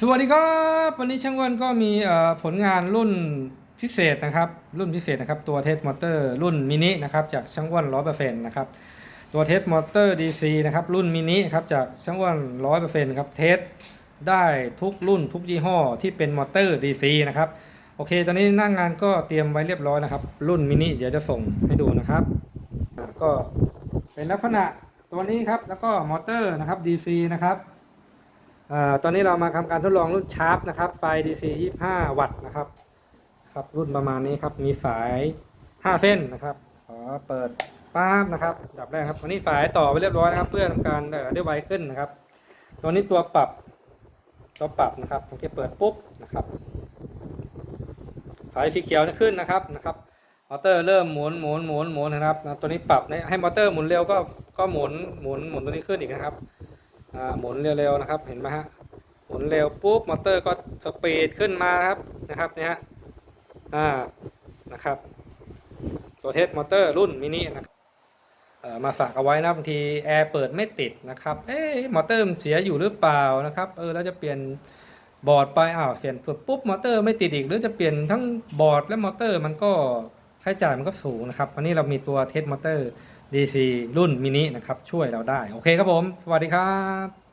สวัสดีครับวันนี้ช่างวันก็มีผลงานรุ่นพิเศษนะครับ รุ่นพิเศษนะครับ ตัวเทสมอเตอร์รุ่นมินินะครับจากช่างวันร้อยเปอร์เซ็นต์นะครับตัวเทสมอเตอร์ DC นะครับรุ่นมินิครับจากช่างวันร้อยเปอร์เซ็นต์ครับเทสได้ทุกรุ่นทุกยี่ห้อที่เป็นมอเตอร์ DC นะครับโอเค ตอนนี้หน้างงานก็เตรียมไว้เรียบร้อยนะครับ รุ่นมินิเดี๋ยวจะส่งให้ดูนะครับ ก็เป็นลักษณะตัวนี้ครับแล้วก็มอเตอร์นะครับ DC นะครับ ตอนนี้เรามาทำการทดลองรุ่นชาร์ปนะครับ ไฟ DC 25 วัตต์นะครับ ครับรุ่นประมาณนี้ครับ มีสาย 5 เส้นนะครับ ขอเปิดป๊าบนะครับดับแรกครับ วันนี้สายต่อไปเรียบร้อยนะครับ เพื่อทำการเอ่อได้ไวขึ้นนะครับ ตัวนี้ตัวปรับ ตัวปรับนะครับตรงที่เปิดปุ๊บนะครับ สายสีเขียวนี่ขึ้นนะครับนะครับมอเตอร์เริ่มหมุนหมุนหมุนหมุนนะครับ ตัวนี้ปรับให้มอเตอร์หมุนเร็วก็ก็หมุนหมุนหมุนตัวนี้ขึ้นอีกนะครับ หมุนเร็วๆนะครับ เห็นไหมฮะ หมุนเร็วปุ๊บมอเตอร์ก็สปีดขึ้นมาครับนะครับเนี่ยฮะอ่านะครับ ตัวเทสมอเตอร์รุ่นมินินะครับเออมาฝากเอาไว้นะบางทีแอร์เปิดไม่ติดนะครับเอ๊ะมอเตอร์เสียอยู่หรือเปล่านะครับเออแล้วจะเปลี่ยนบอร์ดไปอ้าวเปลี่ยนปุ๊บมอเตอร์ไม่ติดอีกหรือจะเปลี่ยนทั้งบอร์ดและมอเตอร์มันก็ค่าใช้จ่ายมันก็สูงนะครับวันนี้เรามีตัวเทสมอเตอร์ DC รุ่นมินินะครับช่วยเราได้ โอเคครับผม สวัสดีครับ